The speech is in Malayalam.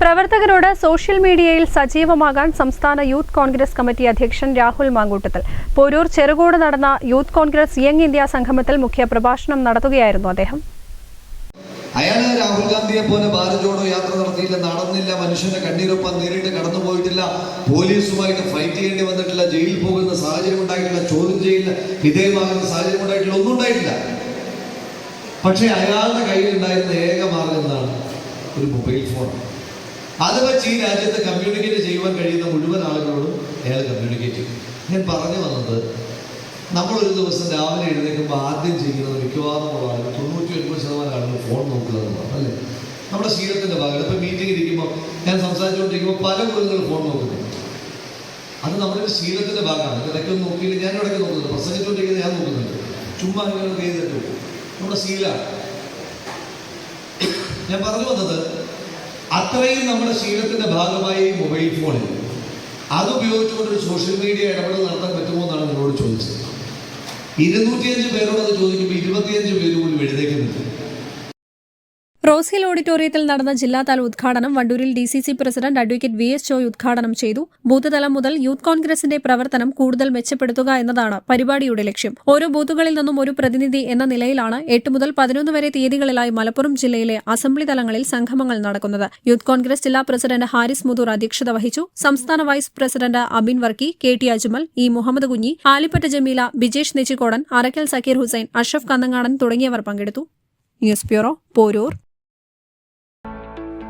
പ്രവർത്തകരോട് സോഷ്യൽ മീഡിയയിൽ സജീവമാകാൻ സംസ്ഥാന യൂത്ത് കോൺഗ്രസ് കമ്മിറ്റി അധ്യക്ഷൻ രാഹുൽ മാങ്കൂട്ടത്തിൽ. പോരൂർ ചെറുകോട് നടന്ന യൂത്ത് കോൺഗ്രസ് യങ് ഇന്ത്യ സംഗമത്തിൽ മുഖ്യപ്രഭാഷണം നടത്തുകയായിരുന്നു അദ്ദേഹം. അയാൾ രാഹുൽ ഗാന്ധിയെ പോലെ ഭാരത് ജോഡോ യാത്ര നടത്തിയില്ല നടന്നില്ല മനുഷ്യന്റെ കണ്ണീരൊപ്പം നേരിട്ട് കടന്നുപോയിട്ടില്ല പോലീസുമായിട്ട് ഫൈറ്റ് ചെയ്യേണ്ടി വന്നിട്ടില്ല ജയിലിൽ പോകുന്ന സാഹചര്യം ഉണ്ടായിട്ടില്ല ചോദ്യം ചെയ്യില്ല വിധേയമാകുന്ന സാഹചര്യം ഉണ്ടായിട്ടില്ല ഒന്നും ഉണ്ടായിട്ടില്ല. പക്ഷേ അയാളുടെ കയ്യിൽ ഉണ്ടായിരുന്ന ഏക മാർഗം എന്താണ്? ഒരു മൊബൈൽ ഫോൺ അത് വെച്ച് ഈ രാജ്യത്ത് കമ്മ്യൂണിക്കേറ്റ് ചെയ്യുവാൻ കഴിയുന്ന മുഴുവൻ ആളുകളോടും അയാൾ കമ്മ്യൂണിക്കേറ്റ് ചെയ്യും. ഞാൻ പറഞ്ഞു വന്നത് നമ്മളൊരു ദിവസം രാവിലെ എഴുന്നേൽക്കുമ്പോൾ ആദ്യം ചെയ്യുന്നത് മിക്കവാറും ഉള്ള ആളുകൾ തൊണ്ണൂറ്റി ഒൻപത് ശതമാനം ആളുകൾ ഫോൺ നോക്കുക എന്നുള്ളതാണ് അല്ലേ? നമ്മുടെ ശീലത്തിന്റെ ഭാഗം. ഇപ്പം മീറ്റിംഗ് ഇരിക്കുമ്പോൾ ഞാൻ സംസാരിച്ചുകൊണ്ടിരിക്കുമ്പോൾ പല മൃഗങ്ങൾ ഫോൺ നോക്കുന്നു. അത് നമ്മുടെ ഒരു ശീലത്തിന്റെ ഭാഗമാണ് ഇടയ്ക്കൊന്നും നോക്കിയില്ല ഞാൻ ഇടയ്ക്ക് നോക്കുന്നത് പ്രസംഗിച്ചുകൊണ്ടിരിക്കുന്നത് ഞാൻ നോക്കുന്നുണ്ട്. ചുമ്മാ ഇങ്ങനെ ചെയ്തിട്ടുണ്ട് നമ്മുടെ ശീലമാണ് ഞാൻ പറഞ്ഞു വന്നത് അത്രയും നമ്മുടെ ശീലത്തിന്റെ ഭാഗമായി മൊബൈൽ ഫോണിൽ അത് ഉപയോഗിച്ചുകൊണ്ട് സോഷ്യൽ മീഡിയ ഇടപെടൽ നടത്താൻ പറ്റുമോ എന്നാണ് നിങ്ങളോട് ചോദിച്ചത്. ഇരുന്നൂറ്റിയഞ്ച് പേരോട് അത് ചോദിക്കുമ്പോൾ ഇരുപത്തിയഞ്ച് പേര് പോലും എഴുതേക്കുന്നില്ല റോസ് ഹിൽ ഓഡിറ്റോറിയത്തിൽ നടന്ന ജില്ലാതല ഉദ്ഘാടനം വണ്ടൂരിൽ D C C president advocate V S Joy ഉദ്ഘാടനം ചെയ്തു. ബൂത്ത് തലം മുതൽ യൂത്ത് കോൺഗ്രസിന്റെ പ്രവർത്തനം കൂടുതൽ മെച്ചപ്പെടുത്തുക എന്നതാണ് പരിപാടിയുടെ ലക്ഷ്യം. ഓരോ ബൂത്തുകളിൽ നിന്നും ഒരു പ്രതിനിധി എന്ന നിലയിലാണ് എട്ട് മുതൽ പതിനൊന്ന് വരെ തീയതികളിലായി മലപ്പുറം ജില്ലയിലെ അസംബ്ലി തലങ്ങളിൽ സംഗമങ്ങൾ നടക്കുന്നത്. യൂത്ത് കോൺഗ്രസ് ജില്ലാ പ്രസിഡന്റ് ഹാരിസ് മുതൂർ അധ്യക്ഷത വഹിച്ചു. സംസ്ഥാന vice president Abin Varkey K T Ajmal E Muhammad Kunhi Alippatta Jameela Bijesh Nechikkodan Arakkal Zakir Hussain Ashraf Kannangadan തുടങ്ങിയവർ പങ്കെടുത്തു. News bureau Poroor.